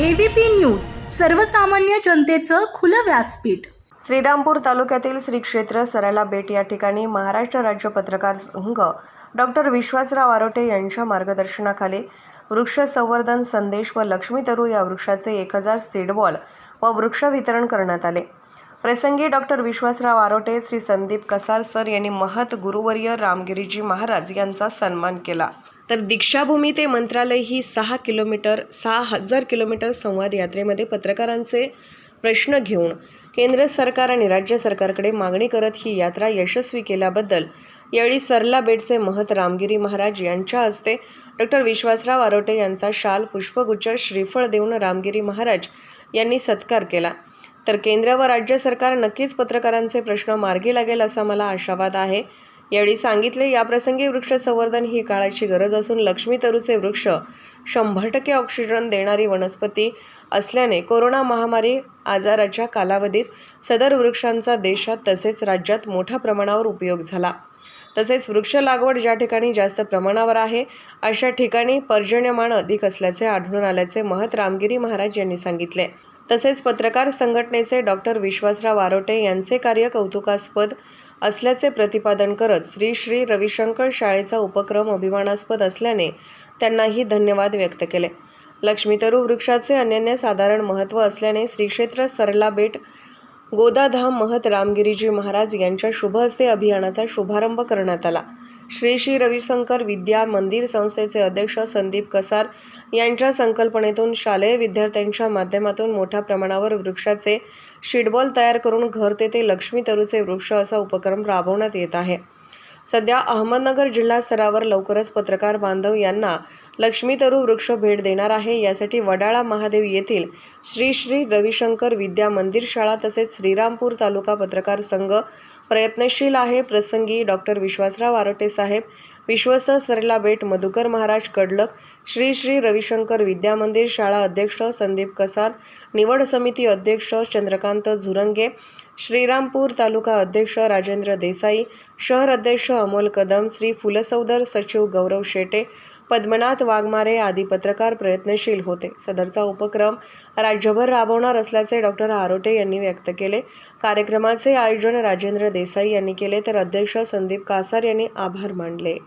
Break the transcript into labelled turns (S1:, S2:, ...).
S1: ABP news सर्वसामान्य जनतेचं खुलं व्यासपीठ.
S2: श्रीरामपूर तालुक्यातील श्री क्षेत्र सराला बेट या ठिकाणी महाराष्ट्र राज्य पत्रकार संघ डॉक्टर विश्वासराव आरोटे यांच्या मार्गदर्शनाखाली वृक्ष संवर्धन संदेश व लक्ष्मी तरू या वृक्षाचे एक हजार सीडबॉल व वृक्ष वितरण करण्यात आले. प्रसंगी डॉक्टर विश्वासराव आरोटे श्री संदीप कसाल सर यांनी महत गुरुवर्य रामगिरीजी महाराज यांचा सन्मान केला. तर दीक्षाभूमी ते मंत्रालय ही सहा किलोमीटर सहा हजार किलोमीटर संवाद यात्रेमध्ये पत्रकारांचे प्रश्न घेऊन केंद्र सरकार आणि राज्य सरकारकडे मागणी करत ही यात्रा यशस्वी केल्याबद्दल यावेळी सरला बेटचे महत रामगिरी महाराज यांच्या हस्ते डॉक्टर विश्वासराव आरोटे यांचा शाल पुष्पगुच्छ श्रीफळ देऊन रामगिरी महाराज यांनी सत्कार केला. तर केंद्र व राज्य सरकार नक्कीच पत्रकारांचे प्रश्न मार्गी लागेल असा मला आशावाद आहे. यावेळी सांगितले याप्रसंगी वृक्ष संवर्धन ही काळाची गरज असून लक्ष्मी तरूचे वृक्ष शंभर टक्के ऑक्सिजन देणारी वनस्पती असल्याने कोरोना महामारी आजाराच्या कालावधीत सदर वृक्षांचा देशात तसेच राज्यात मोठ्या प्रमाणावर उपयोग झाला. तसेच वृक्ष लागवड ज्या ठिकाणी जास्त प्रमाणावर आहे अशा ठिकाणी पर्जन्यमान अधिक असल्याचे आढळून आल्याचे महत रामगिरी महाराज यांनी सांगितले. तसेच पत्रकार संघटनेचे डॉक्टर विश्वासराव आरोटे यांचे कार्य कौतुकास्पद असल्याचे प्रतिपादन करत श्री श्री रविशंकर शाळेचा उपक्रम अभिमानास्पद असल्याने त्यांनाही धन्यवाद व्यक्त केले. लक्ष्मीतरू वृक्षाचे अनन्य साधारण महत्त्व असल्याने श्रीक्षेत्र सरला बेट गोदाधाम महत रामगिरीजी महाराज यांच्या शुभ हस्ते अभियानाचा शुभारंभ करण्यात आला. श्री श्री रविशंकर विद्या मंदिर संस्थेचे अध्यक्ष संदीप कसार यांच्या संकल्पनेतून शालेय विद्यार्थ्यांच्या माध्यमातून मोठ्या प्रमाणावर वृक्षाचे शिडबॉल तयार करून घर तेथे लक्ष्मी तरूचे वृक्ष असा उपक्रम राबवण्यात येत आहे. सध्या अहमदनगर जिल्हा स्तरावर लवकरच पत्रकार बांधव यांना लक्ष्मीतरू वृक्ष भेट देणार आहे. यासाठी वडाळा महादेव येथील श्री श्री रविशंकर विद्या मंदिर शाळा तसेच श्रीरामपूर तालुका पत्रकार संघ प्रयत्नशील आहे. प्रसंगी डॉक्टर विश्वासराव आरोटे साहेब विश्वस्त सरला बेट मधुकर महाराज कडलक श्री श्री रविशंकर विद्यामंदिर शाळा अध्यक्ष संदीप कसार निवड समिती अध्यक्ष चंद्रकांत झुरंगे श्रीरामपूर तालुका अध्यक्ष राजेंद्र देसाई शहर अध्यक्ष अमोल कदम श्री फुलसौदर सचिव गौरव शेटे पद्मनाथ वाघमारे आदी पत्रकार प्रयत्नशील होते. सदरचा उपक्रम राज्यभर राबवणार असल्याचे डॉक्टर आरोटे यांनी व्यक्त केले. कार्यक्रमाचे आयोजन राजेंद्र देसाई यांनी केले तर अध्यक्ष संदीप कासार यांनी आभार मानले.